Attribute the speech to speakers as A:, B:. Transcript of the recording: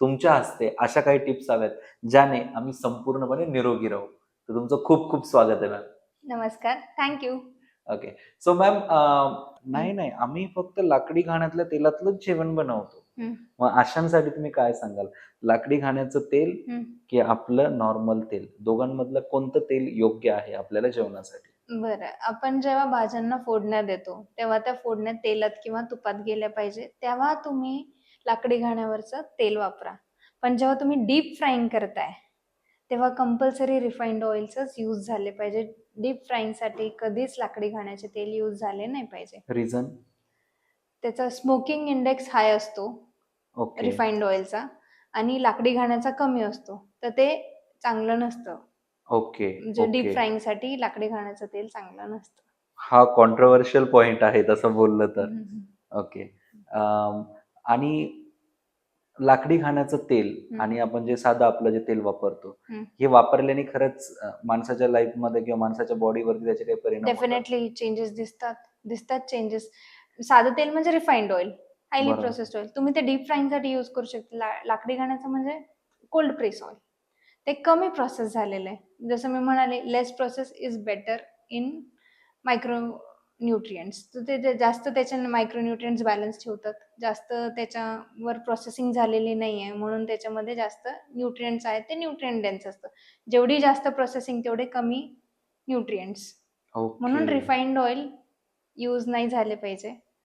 A: तुमच्या हस्ते अशा काही टिप्स हव्यात ज्याने आम्ही संपूर्णपणे निरोगी राहू. तर तुमचं खूप खूप स्वागत आहे मॅम
B: नमस्कार. थँक्यू
A: ओके सो मॅम नाही नाही. आम्ही फक्त लाकडी घाण्यातल्या तेलातलंच जेवण बनवतो. मग अशांसाठी तुम्ही काय सांगाल? लाकडी घाण्याचं तेल. की आपलं नॉर्मल तेल? दोघांमधलं कोणतं तेल योग्य आहे आपल्याला जेवणासाठी?
B: बरं. आपण जेव्हा भाज्यांना फोडण्या देतो तेव्हा त्या फोडण्या तेलात किंवा तुपात गेल्या पाहिजे. तेव्हा तुम्ही लाकडी घाण्यावरचं तेल वापरा. पण जेव्हा तुम्ही डीप फ्राईंग करताय तेव्हा कंपल्सरी रिफाईंड ऑइलचंच यूज झाले पाहिजे. डीप फ्राईंगसाठी कधीच लाकडी घाण्याचे तेल यूज झाले नाही पाहिजे.
A: रिझन
B: त्याचा स्मोकिंग इंडेक्स हाय असतो
A: ओके
B: रिफाईंड ऑइलचा आणि लाकडी घाण्याचा कमी असतो. तर ते चांगलं नसतं.
A: ओके
B: म्हणजे डीप
A: ओके.
B: फ्राईंगसाठी लाकडी घाण्याचं तेल चांगलं नसतं.
A: हा कॉन्ट्रोवर्शियल पॉइंट आहे तसं बोललं तर.
B: हम्म.
A: ओके अम, आणि लाकडी घाण्याचं तेल. आणि आपण जे साधं आपलं जे तेल वापरतो. हे वापरल्याने खरंच माणसाच्या लाईफमध्ये किंवा माणसाच्या बॉडीवरती त्याचे काही परिणाम?
B: डेफिनेटली चेंजेस दिसतात दिसतात चेंजेस साधं तेल म्हणजे refined oil highly. Processed oil तुम्ही ते डीप फ्राईंगसाठी यूज करू शकता लाकडी घाण्याचं म्हणजे कोल्ड प्रेस ऑइल ते कमी प्रोसेस झालेलं आहे जसं मी म्हणाले less process is better in micro nutrients तर ते जे जास्त त्याच्या मायक्रो न्यूट्रियंट्स बॅलन्स ठेवतात. जास्त त्याच्यावर प्रोसेसिंग झालेली नाही आहे म्हणून त्याच्यामध्ये जास्त न्यूट्रियंट्स आहेत. ते न्यूट्रियंट डेन्स असतं. जेवढी जास्त प्रोसेसिंग तेवढे कमी न्यूट्रियंट्स. म्हणून रिफाईंड ऑइल यूज नाही झाले पाहिजे.